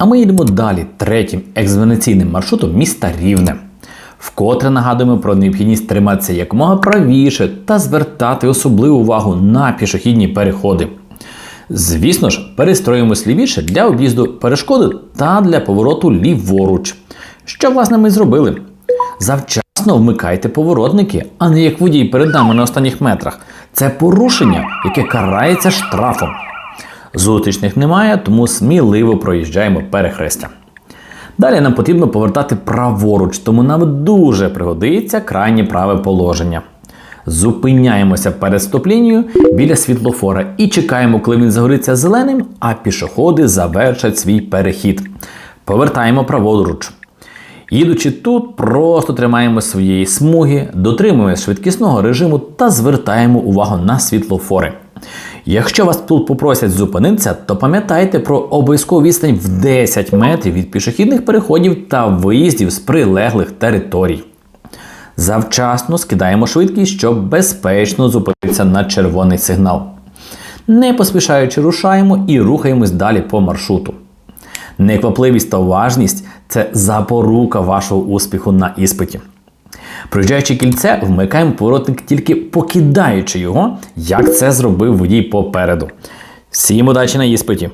А ми їдемо далі третім екзаменаційним маршрутом міста Рівне. Вкотре нагадуємо про необхідність триматися якомога правіше та звертати особливу увагу на пішохідні переходи. Звісно ж, перестроїмось лівіше для об'їзду перешкоди та для повороту ліворуч. Що, власне, ми зробили? Завчасно вмикайте поворотники, а не як водій перед нами на останніх метрах. Це порушення, яке карається штрафом. Зустрічних немає, тому сміливо проїжджаємо перехрестя. Далі нам потрібно повертати праворуч, тому нам дуже пригодиться крайнє праве положення. Зупиняємося перед стоп-лінією біля світлофора і чекаємо, коли він загориться зеленим, а пішоходи завершать свій перехід. Повертаємо праворуч. Їдучи тут, просто тримаємо своєї смуги, дотримуємося швидкісного режиму та звертаємо увагу на світлофори. Якщо вас тут попросять зупинитися, то пам'ятайте про обов'язкову відстань в 10 метрів від пішохідних переходів та виїздів з прилеглих територій. Завчасно скидаємо швидкість, щоб безпечно зупинитися на червоний сигнал. Не поспішаючи рушаємо і рухаємось далі по маршруту. Неквапливість та уважність це запорука вашого успіху на іспиті. Проїжджаючи кільце, вмикаємо поворотник тільки покидаючи його, як це зробив водій попереду. Всім удачі на іспиті!